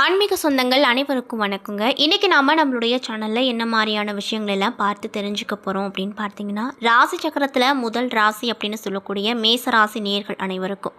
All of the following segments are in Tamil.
ஆன்மீக சொந்தங்கள் அனைவருக்கும் வணக்கங்க. இன்றைக்கி நாம் நம்மளுடைய சேனலில் என்ன மாதிரியான விஷயங்கள் எல்லாம் பார்த்து தெரிஞ்சுக்க போகிறோம் அப்படின்னு பார்த்தீங்கன்னா ராசி சக்கரத்தில் முதல் ராசி அப்படின்னு சொல்லக்கூடிய மேச ராசி நேர்கள் அனைவருக்கும்.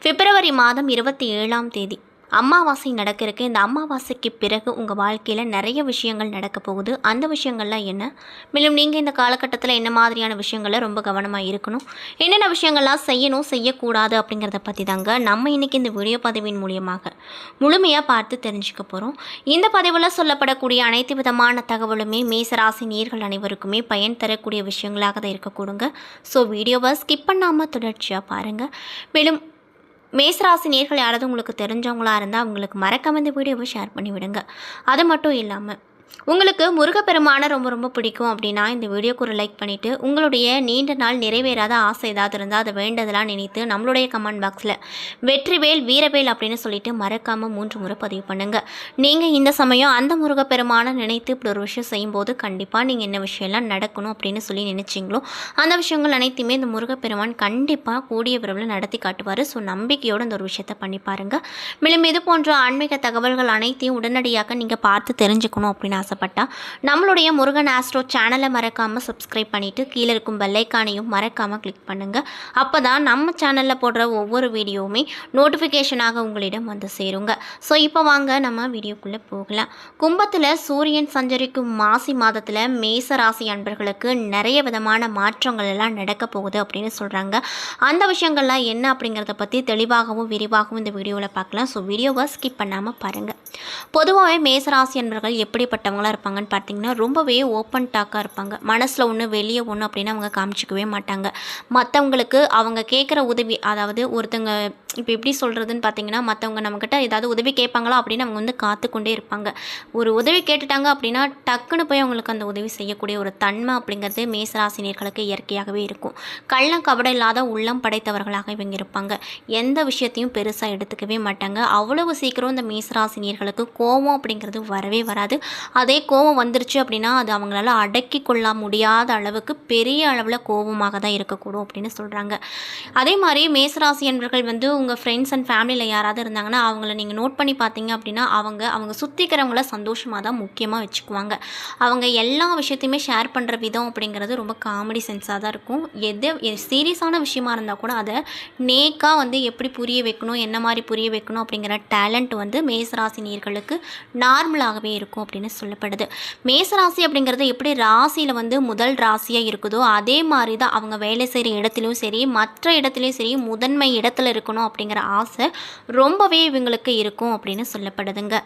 பிப்ரவரி மாதம் இருபத்தி ஏழாம் தேதி. அமாவாசை நடக்க இந்த அமாவாசைக்கு பிறகு உங்கள் வாழ்க்கையில் நிறைய விஷயங்கள் நடக்க போகுது. அந்த விஷயங்கள்லாம் என்ன? மேலும் நீங்கள் இந்த காலகட்டத்தில் என்ன மாதிரியான விஷயங்களில் ரொம்ப கவனமாக இருக்கணும்? என்னென்ன விஷயங்கள்லாம் செய்யணும் செய்யக்கூடாது அப்படிங்கிறத பற்றி தாங்க நம்ம இன்றைக்கி இந்த வீடியோ பதிவின் மூலியமாக முழுமையாக பார்த்து தெரிஞ்சுக்க போகிறோம் இந்த பதிவில் சொல்லப்படக்கூடிய அனைத்து விதமான தகவலுமே மேசராசி நேர்கள் அனைவருக்குமே பயன் தரக்கூடிய விஷயங்களாக தான் இருக்கக்கூடுங்க. ஸோ வீடியோவை ஸ்கிப் பண்ணாமல் தொடர்ச்சியாக பாருங்கள் மேலும் மேசராசி நேர்கள் யாராவது உங்களுக்கு தெரிஞ்சவங்களாக இருந்தால் அவங்களுக்கு மறக்காம இந்த வீடியோவை ஷேர் பண்ணி விடுங்க அது மட்டும் இல்லாமல் உங்களுக்கு முருகப்பெருமானை ரொம்ப ரொம்ப பிடிக்கும் அப்படின்னா இந்த வீடியோக்கு ஒரு லைக் பண்ணிவிட்டு உங்களுடைய நீண்ட நாள் நிறைவேறாத ஆசை ஏதாவது இருந்தால் அதை வேண்டதெல்லாம் நினைத்து நம்மளுடைய கமெண்ட் பாக்ஸில் வெற்றிவேல் வீரவேல் அப்படின்னு சொல்லிட்டு மறக்காமல் மூன்று முறை பதிவு பண்ணுங்கள் நீங்கள் இந்த சமயம் அந்த முருகப்பெருமானை நினைத்து இப்படி ஒரு விஷயம் செய்யும்போது கண்டிப்பாக நீங்கள் என்ன விஷயம்லாம் நடக்கணும் அப்படின்னு சொல்லி நினச்சிங்களோ அந்த விஷயங்கள் அனைத்துமே இந்த முருகப்பெருமான் கண்டிப்பாக கூடிய விரைவில் நடத்தி காட்டுவார். ஸோ நம்பிக்கையோடு இந்த ஒரு விஷயத்தை பண்ணி பாருங்கள் மேலும் இது போன்ற ஆன்மீக தகவல்கள் அனைத்தையும் உடனடியாக நீங்கள் பார்த்து தெரிஞ்சுக்கணும் அப்படின்னு ஆசைப்பட்டா நம்மளுடைய முருகன் ஆஸ்ட்ரோ சேனலை மறக்காமல் சப்ஸ்கிரைப் பண்ணிவிட்டு கீழே இருக்கும் பெல்லைக்கானையும் மறக்காமல் கிளிக் பண்ணுங்கள் அப்போ தான் நம்ம சேனலில் போடுற ஒவ்வொரு வீடியோவுமே நோட்டிஃபிகேஷனாக உங்களிடம் வந்து சேருங்க. ஸோ இப்போ வாங்க நம்ம வீடியோக்குள்ளே போகலாம். கும்பத்தில் சூரியன் சஞ்சரிக்கும் மாசி மாதத்தில் மேச ராசி அன்பர்களுக்கு நிறைய விதமான மாற்றங்கள் எல்லாம் நடக்க போகுது அப்படின்னு சொல்கிறாங்க அந்த விஷயங்கள்லாம் என்ன அப்படிங்கிறத பற்றி தெளிவாகவும் விரிவாகவும் இந்த வீடியோவில் பார்க்கலாம். ஸோ வீடியோவை ஸ்கிப் பண்ணாமல் பாருங்கள் பொதுவாகவே மேசராசி அன்பர்கள் எப்படிப்பட்ட எப்படிப்பட்டவங்களா இருப்பாங்கன்னு பார்த்தீங்கன்னா ரொம்பவே ஓப்பன் டாக்காக இருப்பாங்க. மனசில் ஒன்று வெளியே ஒன்று அப்படின்னு அவங்க காமிச்சிக்கவே மாட்டாங்க. மற்றவங்களுக்கு அவங்க கேட்குற உதவி அதாவது ஒருத்தங்க இப்போ எப்படி சொல்கிறதுன்னு பார்த்தீங்கன்னா மற்றவங்க நம்மக்கிட்ட ஏதாவது உதவி கேட்பாங்களா அப்படின்னு அவங்க வந்து காத்துக்கொண்டே இருப்பாங்க. ஒரு உதவி கேட்டுட்டாங்க அப்படின்னா டக்குன்னு போய் அவங்களுக்கு அந்த உதவி செய்யக்கூடிய ஒரு தன்மை அப்படிங்கிறது மேசராசினியர்களுக்கு இயற்கையாகவே இருக்கும். கள்ளம் கபடம் இல்லாத உள்ளம் படைத்தவர்களாக இவங்க இருப்பாங்க. எந்த விஷயத்தையும் பெருசாக எடுத்துக்கவே மாட்டாங்க. அவ்வளவு சீக்கிரம் இந்த மேசராசினியர்களுக்கு கோபம் அப்படிங்கிறது வரவே வராது. அதே கோபம் வந்துருச்சு அப்படின்னா அது அவங்களால அடக்கி கொள்ள முடியாத அளவுக்கு பெரிய அளவில் கோபமாக தான் இருக்கக்கூடும் அப்படின்னு சொல்கிறாங்க அதே மாதிரி மேசராசி என்பர்கள் வந்து உங்கள் ஃப்ரெண்ட்ஸ் அண்ட் ஃபேமிலியில் யாராவது இருந்தாங்கன்னா அவங்கள நீங்கள் நோட் பண்ணி பார்த்தீங்க அப்படின்னா அவங்க அவங்க சுற்றிக்கிறவங்கள சந்தோஷமாக தான் முக்கியமாக வச்சுக்குவாங்க. அவங்க எல்லா விஷயத்தையுமே ஷேர் பண்ணுற விதம் அப்படிங்கிறது ரொம்ப காமெடி சென்ஸாக தான் இருக்கும். எது சீரியஸான விஷயமா இருந்தால் கூட அதை நேக்காக வந்து எப்படி புரிய வைக்கணும் என்ன மாதிரி புரிய வைக்கணும் அப்படிங்கிற டேலண்ட் வந்து மேசராசினியர்களுக்கு நார்மலாகவே இருக்கும் அப்படின்னு சொல்லப்படுது. மேசராசி அப்படிங்கிறது எப்படி ராசியில் வந்து முதல் ராசியாக இருக்குதோ அதே மாதிரி தான் அவங்க வேலை செய்கிற இடத்துலையும் சரி மற்ற இடத்துலையும் சரி முதன்மை இடத்துல இருக்கணும் அப்படிங்கிற ஆசை ரொம்பவே இவங்களுக்கு இருக்கும் அப்படின்னு சொல்லப்படுதுங்க.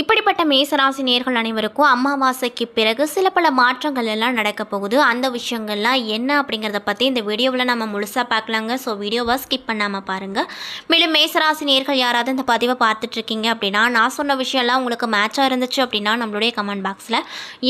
இப்படிப்பட்ட மேசராசி நேர்கள் அனைவருக்கும் அமாவாசைக்கு பிறகு சில பல மாற்றங்கள் எல்லாம் நடக்க போகுது. அந்த விஷயங்கள்லாம் என்ன அப்படிங்கிறத பற்றி இந்த வீடியோவில் நம்ம முழுசாக பார்க்கலாங்க. ஸோ வீடியோவை ஸ்கிப் பண்ணாமல் பாருங்கள் மேலும் மேசராசி நேர்கள் யாராவது இந்த பதிவை பார்த்துட்ருக்கீங்க அப்படின்னா நான் சொன்ன விஷயம்லாம் உங்களுக்கு மேட்சாக இருந்துச்சு அப்படின்னா நம்மளுடைய கமெண்ட் பாக்ஸில்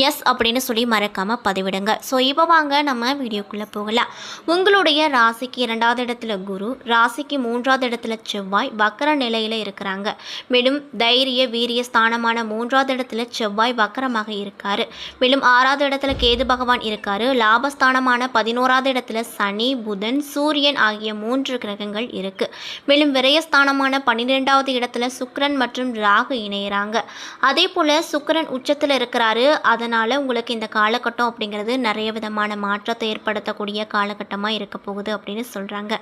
எஸ் அப்படின்னு சொல்லி மறக்காமல் பதிவிடுங்க. ஸோ இப்போ வாங்க நம்ம வீடியோக்குள்ளே போகலாம். உங்களுடைய ராசிக்கு இரண்டாவது இடத்துல குரு ராசிக்கு மூன்றாவது இடத்துல செவ்வாய் வக்கர நிலையில் இருக்கிறாங்க. மேலும் தைரிய வீரிய ஸ்தானமான மூன்றாவது இடத்துல செவ்வாய் வக்கரமாக இருக்கார். மேலும் ஆறாவது இடத்துல கேது பகவான் இருக்கார். லாபஸ்தானமான பதினோராவது இடத்துல சனி புதன் சூரியன் ஆகிய மூன்று கிரகங்கள் இருக்குது மேலும் விரயஸ்தானமான பன்னிரெண்டாவது இடத்துல சுக்ரன் மற்றும் ராகு இணையிறாங்க. அதே போல் சுக்கரன் உச்சத்தில் இருக்கிறாரு. அதனால் உங்களுக்கு இந்த காலகட்டம் அப்படிங்கிறது நிறைய விதமான மாற்றத்தை ஏற்படுத்தக்கூடிய காலகட்டமாக இருக்க போகுது அப்படின்னு சொல்கிறாங்க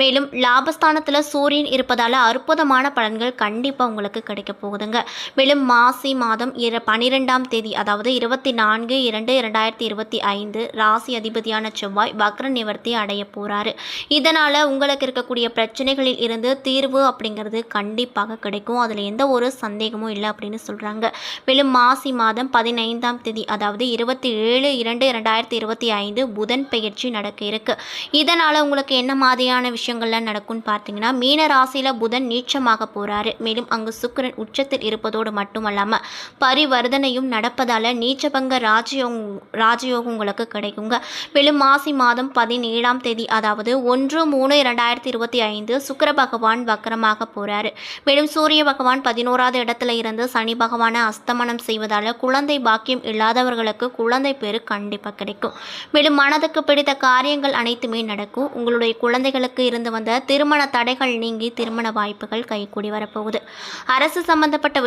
மேலும் லாபஸ்தானத்தில் சூரியன் இருப்பதால் அற்புதமான பலன்கள் கண்டிப்பாக உங்களுக்கு கிடைக்க போகுதுங்க. மேலும் மேலும் மாசி மாதம் இர பன்னிரெண்டாம் தேதி அதாவது இருபத்தி நான்கு இரண்டு இரண்டாயிரத்தி இருபத்தி ஐந்து ராசி அதிபதியான செவ்வாய் வக்ர நிவர்த்தி அடைய போகிறாரு இதனால் உங்களுக்கு இருக்கக்கூடிய பிரச்சனைகளில் இருந்து தீர்வு அப்படிங்கிறது கண்டிப்பாக கிடைக்கும். அதில் எந்த ஒரு சந்தேகமும் இல்லை அப்படின்னு சொல்கிறாங்க மேலும் மாசி மாதம் பதினைந்தாம் தேதி அதாவது இருபத்தி ஏழு இரண்டு இரண்டாயிரத்தி இருபத்தி ஐந்து புதன் பெயர்ச்சி நடக்க இருக்கு. இதனால் உங்களுக்கு என்ன மாதிரியான விஷயங்கள்லாம் நடக்கும்னு பார்த்தீங்கன்னா மீன ராசியில் புதன் நீச்சமாக போகிறாரு மேலும் அங்கு சுக்கிரன் உச்சத்தில் இருப்பதோடு மட்டுமல்லாமல் பரிவர்த்தனையும் நடப்பதால் நீச்சபங்க ராஜயோகம் ராஜயோகம் உங்களுக்கு கிடைக்குங்க. மேலும் மாசி மாதம் பதினேழாம் தேதி அதாவது ஒன்று மூணு இரண்டாயிரத்தி இருபத்தி ஐந்து சுக்கர பகவான் வக்கரமாக போகிறாரு மேலும் சூரிய பகவான் பதினோராவது இடத்துல இருந்து சனி பகவானை அஸ்தமனம் செய்வதால் குழந்தை பாக்கியம் இல்லாதவர்களுக்கு குழந்தை பேர் கண்டிப்பாக கிடைக்கும். மேலும் மனதுக்கு பிடித்த காரியங்கள் அனைத்துமே நடக்கும். உங்களுடைய குழந்தைகளுக்கு இருந்து வந்த திருமண தடைகள் நீங்கி திருமண வாய்ப்புகள் கைகூடி வரப்போகுது. அரசு சம்பந்தப்பட்ட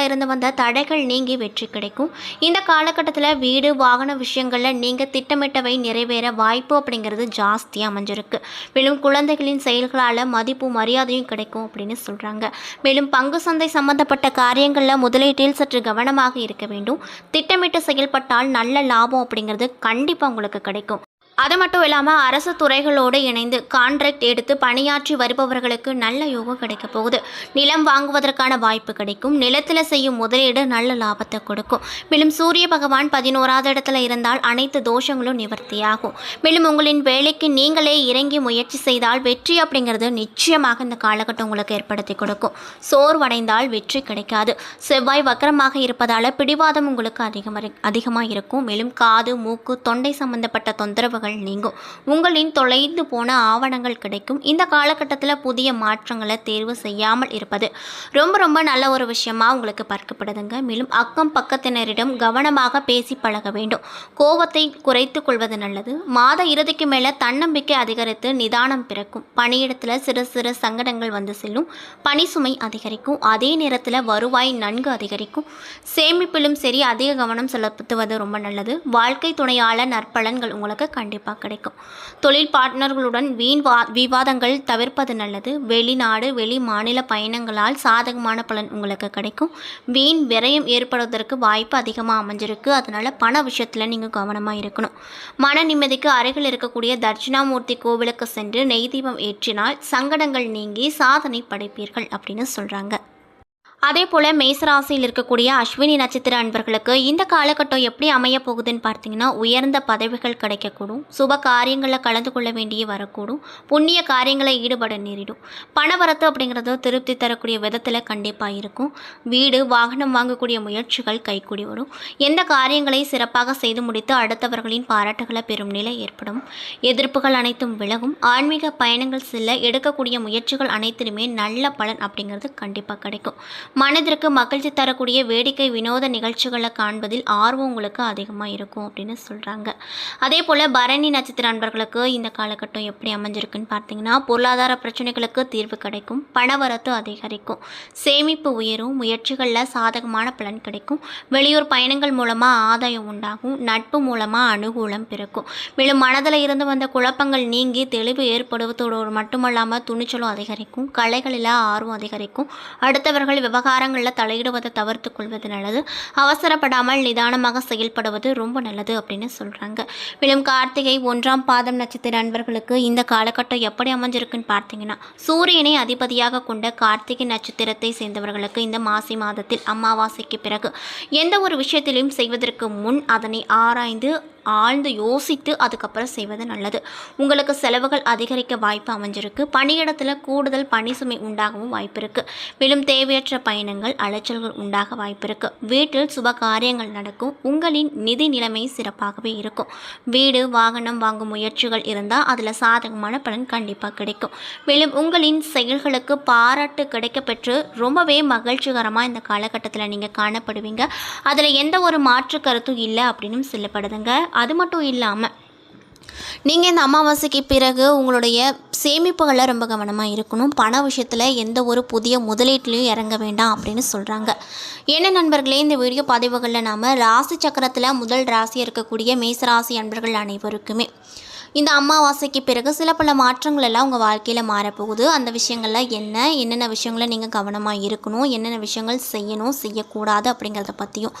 விஷயங்களில் இருந்து வந்த தடைகள் நீங்கி வெற்றி கிடைக்கும். இந்த காலகட்டத்தில் வீடு வாகன விஷயங்களில் நீங்கள் திட்டமிட்டவை நிறைவேற வாய்ப்பு அப்படிங்கிறது ஜாஸ்தியாக அமைஞ்சிருக்கு. மேலும் குழந்தைகளின் செயல்களால் மதிப்பு மரியாதையும் கிடைக்கும் அப்படின்னு சொல்கிறாங்க மேலும் பங்கு சந்தை சம்பந்தப்பட்ட காரியங்களில் முதலீட்டில் சற்று கவனமாக இருக்க வேண்டும். திட்டமிட்டு செயல்பட்டால் நல்ல லாபம் அப்படிங்கிறது கண்டிப்பாக உங்களுக்கு கிடைக்கும். அது மட்டும் இல்லாமல் அரசு துறைகளோடு இணைந்து கான்ட்ராக்ட் எடுத்து பணியாற்றி வருபவர்களுக்கு நல்ல யோகம் கிடைக்க போகுது. நிலம் வாங்குவதற்கான வாய்ப்பு கிடைக்கும். நிலத்தில் செய்யும் முதலீடு நல்ல லாபத்தை கொடுக்கும். மேலும் சூரிய பகவான் பதினோராவது இடத்துல இருந்தால் அனைத்து தோஷங்களும் நிவர்த்தியாகும். மேலும் உங்களின் வேலைக்கு நீங்களே இறங்கி முயற்சி செய்தால் வெற்றி அப்படிங்கிறது நிச்சயமாக இந்த காலகட்டம் உங்களுக்கு ஏற்படுத்தி கொடுக்கும். சோர்வடைந்தால் வெற்றி கிடைக்காது. செவ்வாய் வக்கரமாக இருப்பதால் பிடிவாதம் உங்களுக்கு அதிகமாக அதிகமாக இருக்கும் மேலும் காது மூக்கு தொண்டை சம்பந்தப்பட்ட தொந்தரவுகள் நீங்கும். உங்களின் தொலைந்து போன ஆவணங்கள் கிடைக்கும். இந்த காலகட்டத்தில் புதிய மாற்றங்களை தேர்வு செய்யாமல் இருப்பது ரொம்ப ரொம்ப நல்ல ஒரு விஷயமா உங்களுக்கு பார்க்கப்படுதுங்க. மேலும் அக்கம் பக்கத்தினரிடம் கவனமாக பேசி பழக வேண்டும். கோபத்தை குறைத்து கொள்வது நல்லது. மாத இறுதிக்கு மேலே தன்னம்பிக்கை அதிகரித்து நிதானம் பிறக்கும். பணியிடத்தில் சிறு சிறு சங்கடங்கள் வந்து செல்லும். பணி சுமை அதிகரிக்கும். அதே நேரத்தில் வருவாய் நன்கு அதிகரிக்கும். சேமிப்பிலும் சரி அதிக கவனம் செலுத்துவது ரொம்ப நல்லது. வாழ்க்கை துணையாளர் நற்பலன்கள் உங்களுக்கு கண்டிப்பாக கிடைக்கும். தொழில் பார்ட்னர்களுடன் வீண் வா விவாதங்கள் தவிர்ப்பது நல்லது. வெளிநாடு வெளி மாநில பயணங்களால் சாதகமான பலன் உங்களுக்கு கிடைக்கும். வீண் விரயம் ஏற்படுவதற்கு வாய்ப்பு அதிகமாக அமைஞ்சிருக்கு. அதனால் பண விஷயத்தில் நீங்கள் கவனமாக இருக்கணும். மன நிம்மதிக்கு அருகில் இருக்கக்கூடிய தட்சிணாமூர்த்தி கோவிலுக்கு சென்று நெய் தீபம் ஏற்றினால் சங்கடங்கள் நீங்கி சாதனை படைப்பீர்கள் அப்படின்னு சொல்கிறாங்க அதே போல் மேசராசியில் இருக்கக்கூடிய அஸ்வினி நட்சத்திர அன்பர்களுக்கு இந்த காலகட்டம் எப்படி அமைய போகுதுன்னு பார்த்தீங்கன்னா உயர்ந்த பதவிகள் கிடைக்கக்கூடும் சுப காரியங்களில் கலந்து கொள்ள வேண்டிய வரக்கூடும் புண்ணிய காரியங்களை ஈடுபட நேரிடும். பணவரத்து அப்படிங்கிறது திருப்தி தரக்கூடிய விதத்தில் கண்டிப்பாக இருக்கும். வீடு வாகனம் வாங்கக்கூடிய முயற்சிகள் கைக்கூடி வரும். எந்த காரியங்களை சிறப்பாக செய்து முடித்து அடுத்தவர்களின் பாராட்டுகளை பெறும் நிலை ஏற்படும். எதிர்ப்புகள் அனைத்தும் விலகும். ஆன்மீக பயணங்கள் செல்ல எடுக்கக்கூடிய முயற்சிகள் அனைத்திலுமே நல்ல பலன் அப்படிங்கிறது கண்டிப்பாக கிடைக்கும். மனதிற்கு மகிழ்ச்சி தரக்கூடிய வேடிக்கை வினோத நிகழ்ச்சிகளை காண்பதில் ஆர்வம் உங்களுக்கு அதிகமாக இருக்கும் அப்படின்னு சொல்கிறாங்க அதே போல் பரணி நட்சத்திர அன்பர்களுக்கு இந்த காலகட்டம் எப்படி அமைஞ்சிருக்குன்னு பார்த்தீங்கன்னா பொருளாதார பிரச்சனைகளுக்கு தீர்வு கிடைக்கும் பணவரத்து அதிகரிக்கும் சேமிப்பு உயரும் முயற்சிகளில் சாதகமான பலன் கிடைக்கும் வெளியூர் பயணங்கள் மூலமாக ஆதாயம் உண்டாகும் நட்பு மூலமாக அனுகூலம் பிறக்கும். மேலும் மனதில் இருந்து வந்த குழப்பங்கள் நீங்கி தெளிவு ஏற்படுவதோடு மட்டுமல்லாமல் துணிச்சலும் அதிகரிக்கும் கலைகளில் ஆர்வம் அதிகரிக்கும். அடுத்தவர்கள் விவகாரங்களில் தலையிடுவதை தவிர்த்து கொள்வது நல்லது. அவசரப்படாமல் நிதானமாக செயல்படுவது ரொம்ப நல்லது அப்படின்னு சொல்கிறாங்க மேலும் கார்த்திகை ஒன்றாம் பாதம் நட்சத்திர அன்பர்களுக்கு இந்த காலகட்டம் எப்படி அமைஞ்சிருக்குன்னு பார்த்தீங்கன்னா சூரியனை அதிபதியாக கொண்ட கார்த்திகை நட்சத்திரத்தை சேர்ந்தவர்களுக்கு இந்த மாசி மாதத்தில் அமாவாசைக்கு பிறகு எந்த ஒரு விஷயத்திலையும் செய்வதற்கு முன் அதனை ஆராய்ந்து ஆழ்ந்து யோசித்து அதுக்கப்புறம் செய்வது நல்லது. உங்களுக்கு செலவுகள் அதிகரிக்க வாய்ப்பு அமைஞ்சிருக்கு. பணியிடத்தில் கூடுதல் பணி சுமை உண்டாகவும் வாய்ப்பு இருக்குது மேலும் தேவையற்ற பயணங்கள் அலைச்சல்கள் உண்டாக வாய்ப்பு இருக்குது வீட்டில் சுப காரியங்கள் நடக்கும். உங்களின் நிதி நிலைமை சிறப்பாகவே இருக்கும். வீடு வாகனம் வாங்கும் முயற்சிகள் இருந்தால் அதில் சாதகமான பலன் கண்டிப்பாக கிடைக்கும். மேலும் உங்களின் செயல்களுக்கு பாராட்டு கிடைக்கப்பெற்று ரொம்பவே மகிழ்ச்சிகரமாக இந்த காலகட்டத்தில் நீங்கள் காணப்படுவீங்க. அதில் எந்த ஒரு மாற்று கருத்தும் இல்லை அப்படின்னு சொல்லப்படுதுங்க. அது மட்டும் இல்லாமல் நீங்கள் இந்த அமாவாசைக்கு பிறகு உங்களுடைய சேமிப்புகளை ரொம்ப கவனமாக இருக்கணும். பண விஷயத்தில் எந்த ஒரு புதிய முதலீட்டிலையும் இறங்க வேண்டாம் அப்படின்னு சொல்கிறாங்க என்ன நண்பர்களே இந்த வீடியோ பதிவுகளில் நாம் ராசி சக்கரத்தில் முதல் ராசி இருக்கக்கூடிய மேசராசி அன்பர்கள் அனைவருக்குமே இந்த அமாவாசைக்கு பிறகு சில பல மாற்றங்கள் எல்லாம் உங்கள் வாழ்க்கையில் மாறப்போகுது. அந்த விஷயங்கள்லாம் என்ன என்னென்ன விஷயங்களை நீங்கள் கவனமாக இருக்கணும் என்னென்ன விஷயங்கள் செய்யணும் செய்யக்கூடாது அப்படிங்கிறத பற்றியும்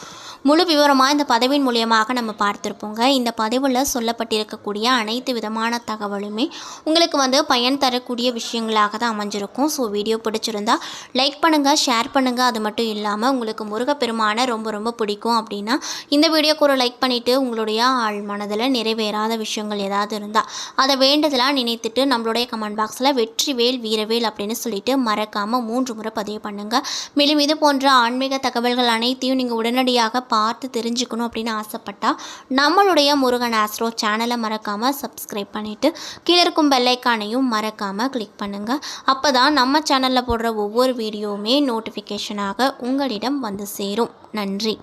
முழு விவரமாக இந்த பதவியின் மூலியமாக நம்ம பார்த்துருப்போங்க. இந்த பதிவில் சொல்லப்பட்டிருக்கக்கூடிய அனைத்து விதமான தகவலுமே உங்களுக்கு வந்து பயன் தரக்கூடிய விஷயங்களாக தான் அமைஞ்சிருக்கும். ஸோ வீடியோ பிடிச்சிருந்தா லைக் பண்ணுங்கள் ஷேர் பண்ணுங்கள் அது மட்டும் இல்லாமல் உங்களுக்கு முருகப்பெருமானை ரொம்ப ரொம்ப பிடிக்கும் அப்படின்னா இந்த வீடியோக்கு ஒரு லைக் பண்ணிவிட்டு உங்களுடைய ஆள் மனதில் நிறைவேறாத விஷயங்கள் ஏதாவது இருந்தால் அதை வேண்டுதலாக நினைத்துட்டு நம்மளுடைய கமெண்ட் பாக்ஸில் வெற்றிவேல் வீரவேல் அப்படின்னு சொல்லிட்டு மறக்காமல் மூன்று முறை பதிவு பண்ணுங்கள் மேலும் இது போன்ற ஆன்மீக தகவல்கள் அனைத்தையும் நீங்கள் உடனடியாக பார்த்து தெரிஞ்சுக்கணும் அப்படின்னு ஆசைப்பட்டால் நம்மளுடைய முருகன் ஆஸ்ட்ரோ சேனலை மறக்காமல் சப்ஸ்கிரைப் பண்ணிவிட்டு கீழே இருக்கும் பெல்லைக்கானையும் மறக்காமல் கிளிக் பண்ணுங்கள் அப்போ தான் நம்ம சேனலில் போடுற ஒவ்வொரு வீடியோவுமே நோட்டிஃபிகேஷனாக உங்களிடம் வந்து சேரும். நன்றி.